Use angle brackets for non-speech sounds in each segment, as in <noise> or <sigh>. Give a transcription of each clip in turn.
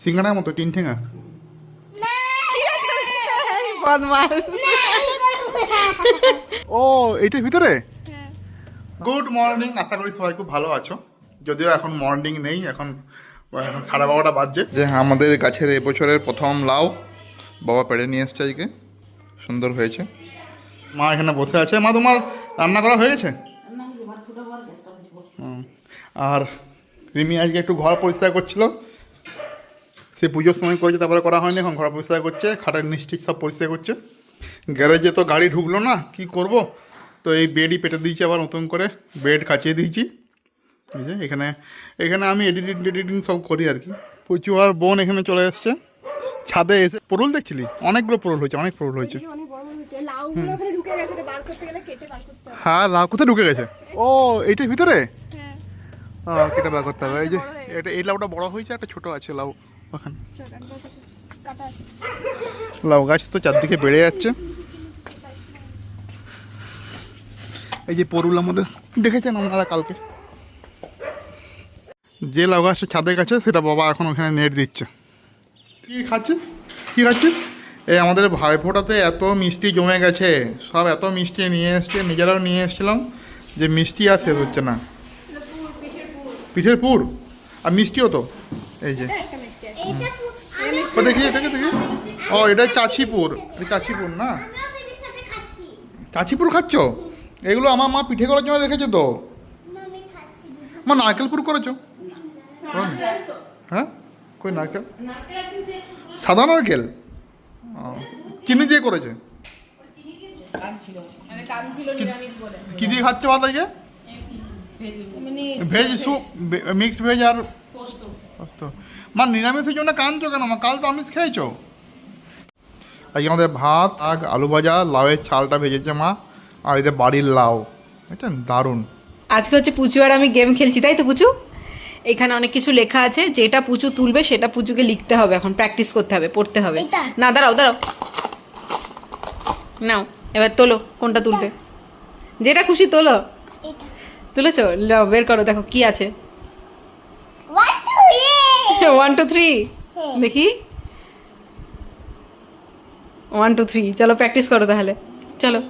সিঙ্গাড়ার মতো টিন ঠেঙা? <laughs> ও এইটার ভিতরে? গুড মর্নিং আশা করি সবাই খুব ভালো আছো। যদিও এখন মর্নিং নেই এখন এখন সাড়ে বারোটা বাজছে। যে হ্যাঁ আমাদের গাছের এবছরের প্রথম লাউ বাবা পেড়ে নিয়ে এসছে আজকে। সুন্দর হয়েছে। মা এখানে বসে আছে। মা তোমার রান্না করা হয়ে গেছে? হুম। আর রিমি আজকে একটু ঘর পরিষ্কার করছিল। সে পুজোর সময় করেছে তারপরে করা হয়নি এখন ঘর পরিষ্কার করছে খাটের নিশ্চিত সব পরিষ্কার করছে। গ্যারেজে তো গাড়ি ঢুকলো না কি করব? তো এই বেডই পেটে দিয়েছি আবার নতুন করে বেড কাচিয়ে দিয়েছি। এই যে এখানে এখানে আমি এডিটিং এডিটিং সব করি আর কি। পুচু আর বোন এখানে চলে এসছে। ছাদে এসে পরুল দেখছিলি? অনেকগুলো পরুল হয়েছে অনেক পরুল হয়েছে। হ্যাঁ লাউ কোথায় ঢুকে গেছে? ও এইটার ভিতরে? হ্যাঁ। কেটে বার করতে হবে। এই যে এটা এই লাউটা বড় হয়েছে একটা ছোট আছে লাউ। ওখানে। লাউ গাছ তো চারদিকে বেড়ে যাচ্ছে। এই যে পরুল আমাদের, দেখেছেন আপনারা কালকে? যে লাউ গাছটা ছাদে গেছে সেটা বাবা এখন ওখানে নেট দিচ্ছে। কি খাচ্ছিস? কি খাচ্ছিস? এই আমাদের ভাইফোঁটাতে এত মিষ্টি জমে গেছে, সব এত মিষ্টি নিয়ে এসছে, নিজেরাও নিয়ে এসেছিলাম, যে মিষ্টি আর শেষ হচ্ছে না। পিঠের পুর? আর মিষ্টিও তো? এই যে। ও দেখি এটাকে দেখি। ও এটা চাচিপুর। চাচিপুর না? চাচিপুর খাচ্ছ? এগুলো আমার মা পিঠে করার জন্য রেখেছে তো। মা নারকেল পুর করেছ হ্যাঁ? কই নারকেল? সাদা নারকেল? চিনি দিয়ে করেছে? কি দিয়ে খাচ্ছে ভাত আজকে? ভেজ স্যুপ মিক্সড ভেজ আর পোস্ত। মা নিরামিষের জন্য কাঁদছো কেন মা? কাল তো আমিষ খেয়েছো। আজকে আমাদের ভাত আগ আলু ভাজা লাউয়ের চালটা ভেজেছে মা আর এতে বাড়ির লাউ। বুঝছেন দারুণ। আজকে হচ্ছে পুচু আর আমি গেম খেলছি তাই তো পুচু? এখানে অনেক কিছু লেখা আছে যেটা পুচু তুলবে সেটা পুচুকে লিখতে হবে এখন প্র্যাকটিস করতে হবে পড়তে হবে। না দাঁড়াও দাঁড়াও। নাও এবার তোলো কোনটা তুলবে? যেটা খুশি তোলো। তুলেছো? বের করো দেখো কি আছে। ওয়ান টু থ্রি দেখি। ওয়ান টু থ্রি চলো প্র্যাকটিস করো তাহলে। চলো।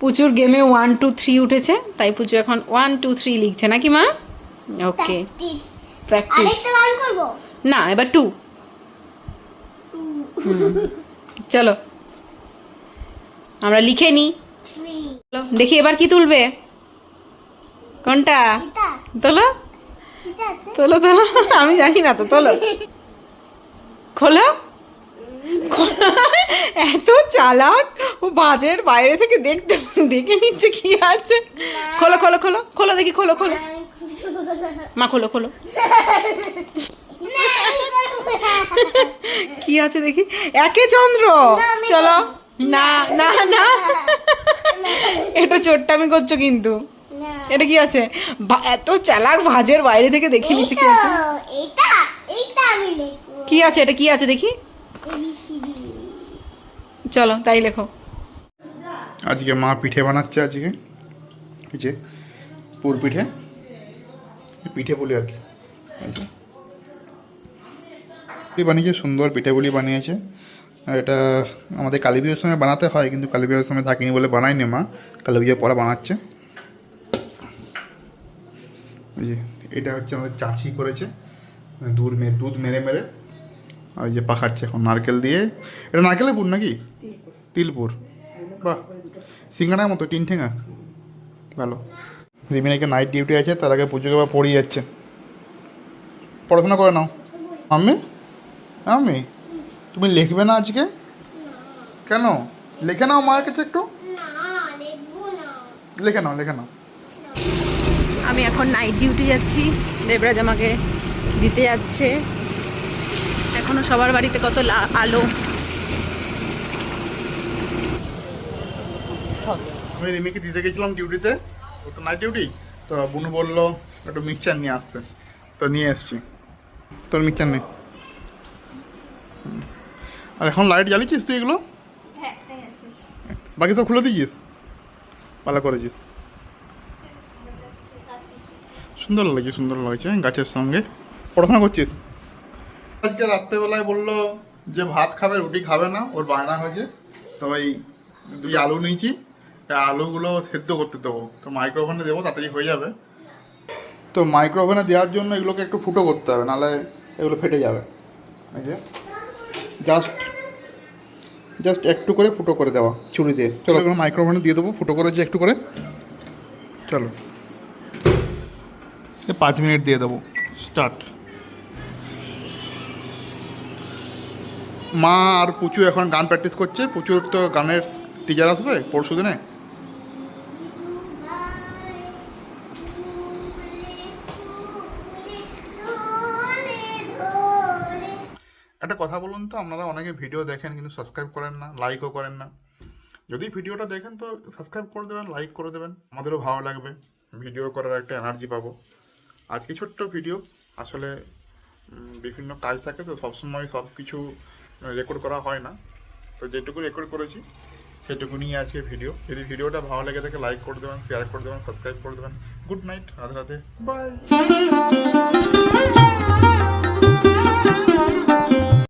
পুচুর গেমে ওয়ান টু থ্রি উঠেছে তাই পুচু এখন ওয়ান টু থ্রি লিখছে। নাকি মা? ওকে প্র্যাকটিস না এবার টু চলো। আমরা লিখে নিই দেখি এবার কি তুলবে। কোনটা? তোলো। তোলো তোলো। আমি জানি না তো তোলো। খোলো। এত চালাক। ও বাজের বাইরে থেকে দেখতে দেখে নিচ্ছে কি আছে। খোলো খোলো খোলো। খোলো দেখি খোলো খোলো। মা খোলো খোলো। কি আছে দেখি? একে চন্দ্র। চলো। না না না। এটা চোট্টামি করছ কিন্তু। এটা কি আছে? বা- এত চালাক ভাজের বাইরে থেকে দেখে নিচ্ছে কি আছে? এটা এটা আমি লিখব। কি আছে? এটা কি আছে দেখি? চলো তাই লেখো। আজকে মা পিঠে বানাচ্ছে আজকে। এই যে পুর পিঠে। পিঠে বলি আর কি। বানিয়েছে সুন্দর পিঠে পিঠেগুলি বানিয়েছে। আর এটা আমাদের কালী পুজোর সময় বানাতে হয় কিন্তু কালী পুজোর সময় থাকিনি বলে বানায়নি মা। কালী পুজোর পরে বানাচ্ছে। এই যে এটা হচ্ছে আমাদের চাচি করেছে দুধ মেরে দুধ মেরে মেরে আর যে পাখাচ্ছে এখন নারকেল দিয়ে। এটা নারকেলের পুর নাকি? তিলপুর। বাহ সিঙ্গাড়ার মতো টিন ঠেঙা ভালো। রিমিনাকে নাইট ডিউটি আছে তার আগে পুজোকে আবার পড়িয়ে যাচ্ছে। পড়াশোনা করে নাও। আমি? আমি? তুমি লিখবে না আজকে? কেন? লিখে নাও মায়ের কাছে একটু। লিখে নাও লিখে নাও। আমি এখন নাইট ডিউটি যাচ্ছি। দেবরাজ আমাকে দিতে যাচ্ছে। এখনও সবার বাড়িতে কত লা- আলো। আমি রিমিকে দিতে গেছিলাম ডিউটিতে ও তো নাইট ডিউটি তো বুনু বলল একটু মিক্সচার নিয়ে আসতে। তো নিয়ে এসছি। তোর মিক্সচার নেই? আর এখন লাইট জ্বালিয়েছিস তুই এগুলো? হ্যাঁ হ্যাঁ আছে। বাকি সব খুলে দিয়েছিস? ভালো করেছিস। সুন্দর লাগছে সুন্দর লাগছে গাছের সঙ্গে। পড়াশোনা করছিস? আজকে রাত্রেবেলায় বলল যে ভাত খাবে, রুটি খাবে না, ওর বায়না হয়েছে। তো দুই আলু নিয়েছি আলুগুলো সেদ্ধ করতে দেবো। তো মাইক্রোওভেনে দেবো, তাড়াতাড়ি হয়ে যাবে। তো মাইক্রোওভেনে দেওয়ার জন্য এগুলোকে একটু ফুটো করতে হবে, নাহলে এগুলো ফেটে যাবে। এই যে জাস্ট জাস্ট একটু করে ফুটো করে দেওয়া, ছুরি দিয়ে। চলো, এগুলো মাইক্রোওভেনে দিয়ে দেবো, ফুটো করে যে একটু করে। চলো। পাঁচ মিনিট দিয়ে দেবো। স্টার্ট মা আর পুচু এখন গান প্র্যাকটিস করছে। পুচুর তো গানের টিচার আসবে পরশু দিনে। একটা কথা বলুন তো, আপনারা অনেকে ভিডিও দেখেন কিন্তু সাবস্ক্রাইব করেন না লাইকও করেন না। যদি ভিডিওটা দেখেন তো সাবস্ক্রাইব করে দেবেন লাইক করে দেবেন। আমাদেরও ভালো লাগবে। ভিডিও করার একটা এনার্জি পাবো। আজকে ছোট্ট ভিডিও। আসলে বিভিন্ন কাজ থাকে তো, সবসময় সব কিছু রেকর্ড করা হয় না। তো যেটুকু রেকর্ড করেছি সেটুকু নিয়ে আছে ভিডিও যদি ভিডিওটা ভালো লেগে থাকে লাইক করে দেবেন শেয়ার করে দেবেন সাবস্ক্রাইব করে দেবেন। Good night Radhe Radhe. Bye